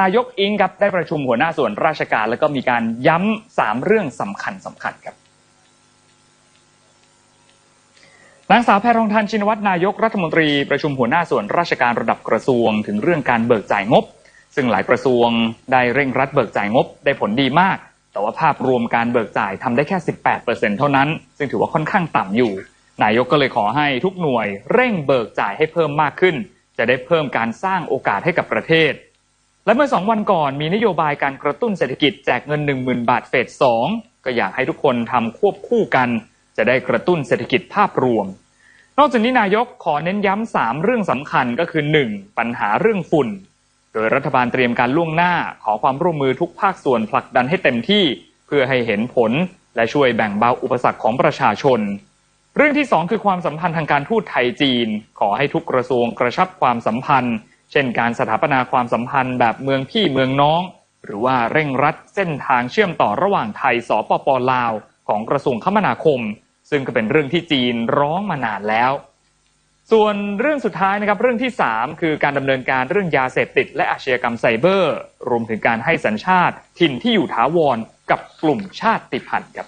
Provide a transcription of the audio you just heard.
นายกอิงครับได้ประชุมหัวหน้าส่วนราชการ แล้วก็มีการย้ำสามเรื่องสำคัญสำคัญครับนางสาวแพรทองทานชินวัตรนายกรัฐมนตรีประชุมหัวหน้าส่วนราชการระดับกระทรวงถึงเรื่องการเบิกจ่ายงบ ซึ่งหลายกระทรวงได้เร่งรัดเบิกจ่ายงบได้ผลดีมาก แต่ว่าภาพรวมการเบิกจ่ายทำได้แค่ 18%เท่านั้น ซึ่งถือว่าค่อนข้างต่ำอยู่ นายกก็เลยขอให้ทุกหน่วย เร่งเบิกจ่ายให้เพิ่มมากขึ้น จะได้เพิ่มการสร้างโอกาสให้กับประเทศ และเมื่อสองวันก่อนมีนโยบายการกระตุ้นเศรษฐกิจแจกเงิน 10,000 บาทเฟสสองก็อยากให้ทุกคนทำควบคู่กัน จะได้กระตุ้นเศรษฐกิจภาพรวม นอกจากนี้นายกขอเน้นย้ำสามเรื่องสำคัญก็คือ 1. ปัญหาเรื่องฝุ่น โดยรัฐบาลเตรียมการล่วงหน้าขอความร่วมมือทุกภาคส่วนผลักดันให้เต็มที่เพื่อให้เห็นผลและช่วยแบ่งเบาอุปสรรคของประชาชน เรื่องที่ 2 คือความสัมพันธ์ทางการทูตไทยจีน ขอให้ทุกกระทรวงกระชับความสัมพันธ์ เช่นการสถาปนาความสัมพันธ์แบบเมืองพี่เมืองน้อง หรือว่าเร่งรัดเส้นทางเชื่อมต่อระหว่างไทยสปปลาว ของกระทรวงคมนาคม ซึ่งก็เป็นเรื่องที่จีนร้องมานานแล้ว ส่วนเรื่องสุดท้ายนะครับเรื่องที่ 3 คือการดำเนินการเรื่องยาเสพติด และอาชญากรรมไซเบอร์ รวมถึงการให้สัญชาติ ถิ่นที่อยู่ถาวรกับกลุ่มชาติพันธุ์ครับ